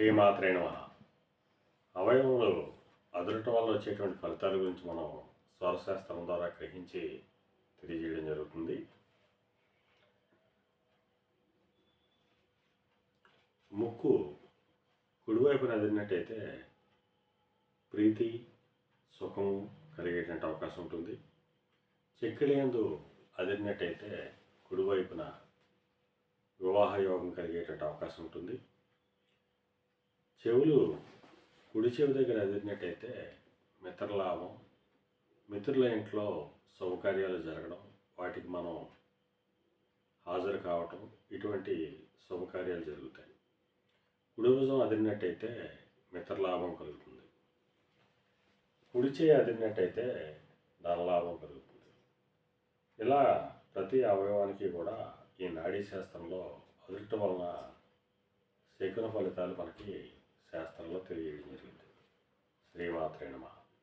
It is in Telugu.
శ్రీమాత్రే నమ. అవయవములు అదురటం వల్ల వచ్చేటువంటి ఫలితాల గురించి మనం స్వరశాస్త్రం ద్వారా గ్రహించి తెలియజేయడం జరుగుతుంది. ముక్కు కుడివైపున అదిరినట్టయితే ప్రీతి సుఖము కలిగేటువంటి అవకాశం ఉంటుంది. చెక్కిలియందు అదిరినట్టయితే కుడివైపున వివాహ యోగం కలిగేటువంటి అవకాశం ఉంటుంది. చెవులు కుడి చెవి దగ్గర అదిరినట్టయితే మిత్రలాభం మిత్రుల ఇంట్లో శుభకార్యాలు జరగడం వాటికి మనం హాజరు కావటం ఇటువంటి శుభకార్యాలు జరుగుతాయి. కుడి భుజం అదిరినట్టయితే మిత్రలాభం కలుగుతుంది. కుడి చేయి అదిరినట్టయితే ధనలాభం కలుగుతుంది. ఇలా ప్రతి అవయవానికి కూడా ఈ నాడీ శాస్త్రంలో అదృష్టం వలన శకున ఫలితాలు మనకి శాస్త్రంలో తెలియజేయడం జరిగింది. శ్రీమాత్రే నమః.